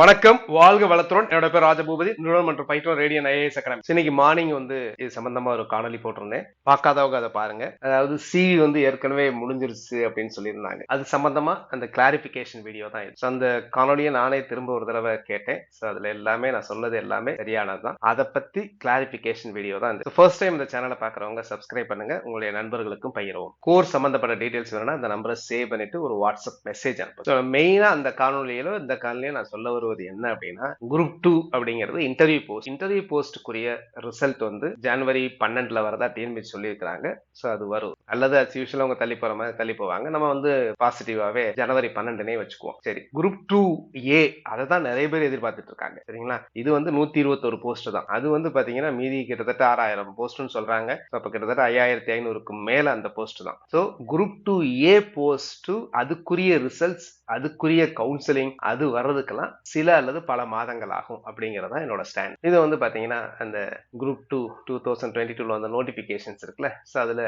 வணக்கம். வாழ்க வளத்துடன். என்னோட பேர் ராஜபூபதி. நிறுவனம் மற்றும் ரேடியோ ரேடியன் ஐஏஎஸ் அகாடமி. இன்னைக்கு மார்னிங் வந்து இது சம்பந்தமா ஒரு காணொலி போட்டிருந்தேன். பார்க்காதவங்க அதை பாருங்க. அதாவது சிவி வந்து ஏற்கனவே முடிஞ்சிருச்சு அப்படின்னு சொல்லியிருந்தாங்க. அது சம்பந்தமா அந்த கிளாரிபிகேஷன் வீடியோ தான் ஸோ அந்த காணொலியை நானே திரும்ப ஒரு தடவை கேட்டேன். ஸோ அதுல எல்லாமே நான் சொன்னது எல்லாமே சரியானது தான். அதை பத்தி கிளாரிபிகேஷன் வீடியோ தான் இது. ஃபர்ஸ்ட் டைம் இந்த சேனலை பார்க்குறவங்க சப்ஸ்கிரைப் பண்ணுங்க. உங்களுடைய நண்பர்களுக்கும் பகிரவும். கோர்ஸ் சம்பந்தப்பட்ட டீடைல்ஸ் வேணும்னா அந்த நம்பரை சேவ் பண்ணிட்டு ஒரு வாட்ஸ்அப் மெசேஜ் அனுப்பும் மெயினா அந்த காணொலியில இந்த காணொலியை நான் சொல்ல வருவது என்ன அப்படின்னா குரூப் டூ அப்படிங்கிறது இன்டர்வியூ போஸ்ட் இன்டர்வியூ போஸ்ட்டுக்குரிய ரிசல்ட் வந்து ஜனவரி பன்னெண்டுல வரதா டிஎன்பி சொல்லியிருக்கிறாங்க. ஸோ அது வரும். அல்லது அஸ் usual அவங்க தள்ளி போற மாதிரி தள்ளி போவாங்க. நம்ம வந்து பாசிட்டிவாவே ஜனவரி பன்னெண்டுனே வச்சுக்குவோம். சரி குரூப் டூ ஏ அதை தான் நிறைய பேர் எதிர்பார்த்துட்டு இருக்காங்க. சரிங்களா? இது வந்து நூத்தி இருபத்தொரு போஸ்ட் தான். அது வந்து பாத்தீங்கன்னா மீதி கிட்டத்தட்ட ஆறாயிரம் போஸ்ட்னு சொல்றாங்க. அப்போ கிட்டத்தட்ட ஐயாயிரத்தி ஐநூறுக்கு மேல அந்த போஸ்ட் தான். So group two A post அதுக்குரிய ரிசல்ட்ஸ் அதுக்குரிய கவுன்சிலிங் அது வர்றதுக்கெல்லாம் சில அல்லது பல மாதங்கள் ஆகும் அப்படிங்கிறது தான் என்னோட ஸ்டாண்ட் இது வந்து பார்த்தீங்கன்னா அந்த group two two thousand twenty டூவில் வந்த நோட்டிஃபிகேஷன்ஸ் இருக்குல்ல. ஸோ அதில்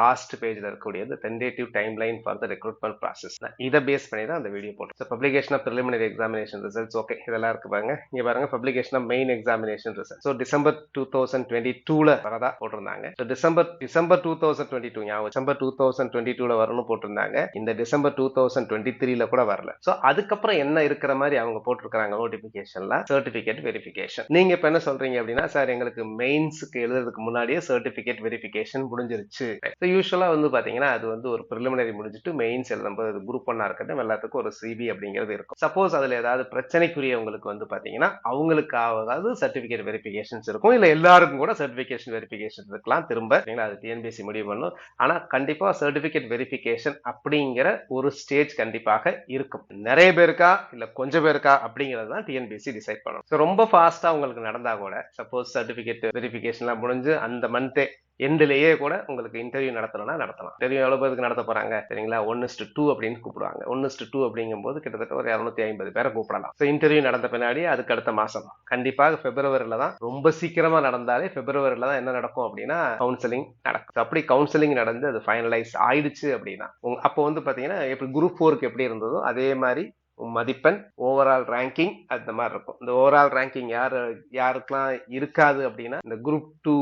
லாஸ்ட் பேஜில் இருக்கக்கூடியது tentative time line for the recruitment process இதை பேஸ் பண்ணி தான் அந்த வீடியோ போட்டு so publication of preliminary examination results okay இதெல்லாம் இருக்கு பாருங்க. இங்கே பாருங்க publication of main examination result so December two thousand twenty டூவில் வரதா போட்டிருந்தாங்க. So December December two thousand twenty two ஞாபகம். டிசம்பர் டூ தௌசண்ட் டுவெண்ட்டி டூவில் வரணும்னு போட்டிருந்தாங்க. இந்த டிசம்பர் டூ தௌசண்ட் டுவெண்ட்டி த்ரீல கூட வரல. ஸோ அதுக்கப்புறம் என்ன இருக்கிற மாதிரி அவங்க போட்டு போட்டிருக்காங்க நோட்டிபிகேஷன்ல சர்டிபிகேட் வெரிஃபிகேஷன் நீங்க இப்ப என்ன சொல்றீங்க அப்படின்னா சார் எங்களுக்கு மெயின்ஸுக்கு எழுதுறதுக்கு முன்னாடியே சர்டிபிகேட் வெரிஃபிகேஷன் முடிஞ்சிருச்சு. ஸோ யூஸ்வலா வந்து பாத்தீங்கன்னா அது வந்து ஒரு ப்ரிலிமினரி முடிஞ்சிட்டு மெயின்ஸ் எழுதும்போது குரூப் ஒன்னா இருக்கட்டும் எல்லாத்துக்கும் ஒரு சிபி அப்படிங்கிறது இருக்கும். சப்போஸ் அதுல ஏதாவது பிரச்சனைக்குரியவங்களுக்கு வந்து பாத்தீங்கன்னா அவங்களுக்காவது சர்டிபிகேட் வெரிஃபிகேஷன்ஸ் இருக்கும். இல்ல எல்லாருக்கும் கூட சர்டிபிகேஷன் வெரிஃபிகேஷன் இருக்கலாம். திரும்ப அது டிஎன்பிஎஸ்சி முடிவு பண்ணும். ஆனா கண்டிப்பா சர்டிபிகேட் வெரிஃபிகேஷன் அப்படிங்கிற ஒரு ஸ்டேஜ் கண்டிப்பாக இருக்கும். நிறைய பேருக்கா இல்ல கொஞ்சம் பேருக்கா அப்படிங்கிறது தான் டிஎன்பிஎஸ்சி டிசைட் பண்ணணும். ஸோ ரொம்ப ஃபாஸ்ட்டாக உங்களுக்கு நடந்தால் கூட சப்போஸ் சர்டிஃபிகேட் வெரிஃபிகேஷன்லாம் முடிஞ்சு அந்த மந்த்தே எண்ட்லயே கூட உங்களுக்கு இன்டர்வியூ நடத்தணும்னா நடத்தலாம். இன்டர்வியூ எவ்வளோ பேருக்கு நடத்த போகிறாங்க சரிங்களா? ஒன் இஸ்டு டூ அப்படின்னு கூப்பிடுவாங்க. ஒன் இஸ்டு டூ அப்படிங்கும்போது கிட்டத்தட்ட ஒரு இரநூத்தி ஐம்பது பேரை கூப்பிடலாம். ஸோ இன்டர்வியூ நடந்த பின்னாடி அதுக்கு அடுத்த மாதம் கண்டிப்பாக பிப்ரவரியில் தான் ரொம்ப சீக்கிரமாக நடந்தாலே பிப்ரவரியில் தான் என்ன நடக்கும் அப்படின்னா கவுன்சிலிங் நடக்கும். அப்படி கவுன்சிலிங் நடந்து அது ஃபைனலைஸ் ஆயிடுச்சு அப்படின்னா உங்க- அப்போ வந்து பார்த்தீங்கன்னா எப்படி குரூப் ஃபோருக்கு எப்படி இருந்ததோ அதே மாதிரி மதிப்பெண் ஓவரால் ரேங்கிங் அந்த மாதிரி இருக்கும். இந்த ஓவரால் ரேங்கிங் யாரு யாருக்கெல்லாம் இருக்காது அப்படின்னா இந்த குரூப் டூ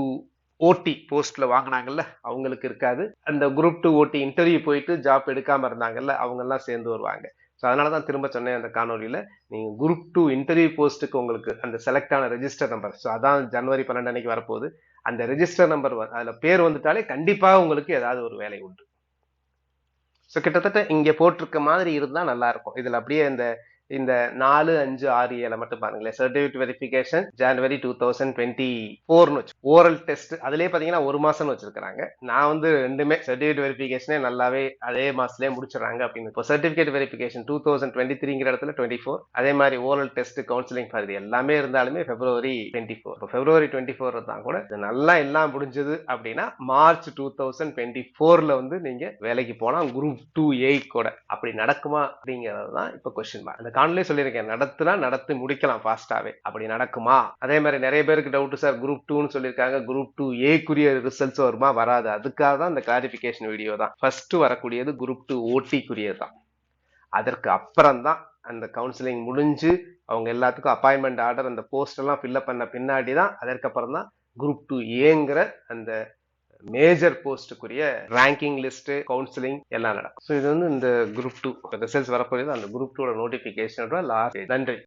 ஓடி போஸ்ட்ல வாங்கினாங்கல்ல அவங்களுக்கு இருக்காது. அந்த குரூப் டூ ஓடி இன்டர்வியூ போயிட்டு ஜாப் எடுக்காம இருந்தாங்கல்ல அவங்க எல்லாம் சேர்ந்து வருவாங்க. ஸோ அதனால தான் திரும்ப சொன்னேன் அந்த காணொலியில் நீங்கள் குரூப் டூ இன்டர்வியூ போஸ்ட்டுக்கு உங்களுக்கு அந்த செலக்ட் ஆன ரெஜிஸ்டர் நம்பர் ஸோ அதான் ஜனவரி பன்னெண்டு அன்னைக்கு வரப்போகுது. அந்த ரெஜிஸ்டர் நம்பர் அதில் பேர் வந்துட்டாலே கண்டிப்பாக உங்களுக்கு ஏதாவது ஒரு வேலை உண்டு. ஸோ கிட்டத்தட்ட இங்கே போட்டிருக்க மாதிரி இருந்தால் நல்லா இருக்கும். அப்படியே இந்த இந்த நாலு அஞ்சு ஆறு ஏழை மட்டும் பாருங்களேன். சர்டிஃபிகேட் வெரிஃபிகேஷன் ஜனவரி டூ தௌசண்ட் டுவெண்ட்டி ஃபோர்னு வச்சு ஓரல் டெஸ்ட் அதுலேயே பார்த்தீங்கன்னா ஒரு மாசம்னு வச்சிருக்காங்க நான் வந்து ரெண்டுமே சர்டிஃபிகேட் வெரிஃபிகேஷனே நல்லாவே அதே மாசத்துலயே முடிச்சிடறாங்க அப்படின்னு. இப்போ certificate verification two thousand twenty த்ரீங்கிற இடத்துல டுவெண்ட்டி ஃபோர் அதே மாதிரி ஓரல் டெஸ்ட் கவுன்சிலிங் ஃபார் இது எல்லாமே இருந்தாலுமே பிப்ரவரி டுவெண்ட்டி ஃபோர் இப்போ பிப்ரவரி டுவெண்ட்டி ஃபோர் தான் கூட இது நல்லா எல்லாம் முடிஞ்சது அப்படின்னா மார்ச் டூ தௌசண்ட் டுவெண்ட்டி ஃபோர்ல வந்து நீங்க வேலைக்கு போகலாம் குரூப் டூ ஏ கூட. அப்படி நடக்குமா அப்படிங்கிறது தான் இப்போ கொஸ்டின் அந்த காணொலியே சொல்லியிருக்கேன் நடத்துனா நடத்தி முடிக்கலாம் ஃபாஸ்டாவே அப்படி நடக்குமா? அதே மாதிரி நிறைய பேருக்கு டவுட் சார் குரூப் டூன்னு சொல்லியிருக்காங்க. குரூப் டூ ஏக்குரிய ரிசல்ட்ஸ் வருமா? வராது. அதுக்காக தான் இந்த கிளாரிபிகேஷன் வீடியோ தான். ஃபர்ஸ்ட் வரக்கூடியது குரூப் டூ ஓட்டிக்குரியது தான். அதற்கு அப்புறம் தான் அந்த கவுன்சிலிங் முடிஞ்சு அவங்க எல்லாத்துக்கும் அப்பாயின்மெண்ட் ஆர்டர் அந்த போஸ்ட் எல்லாம் ஃபில்அப் பண்ண பின்னாடி தான் அதற்கப்புறம் தான் குரூப் டூ ஏங்கிற அந்த மேஜர் போஸ்ட்டுக்குரிய ரேங்கிங் லிஸ்ட் கவுன்சிலிங் எல்லாம் நடக்கும். ஸோ இது வந்து இந்த குரூப் டூ ரிசல்ட்ஸ் வரப்போகுது. அந்த குரூப் டூட நோட்டிஃபிகேஷனோட லாஸ்ட் நன்றி.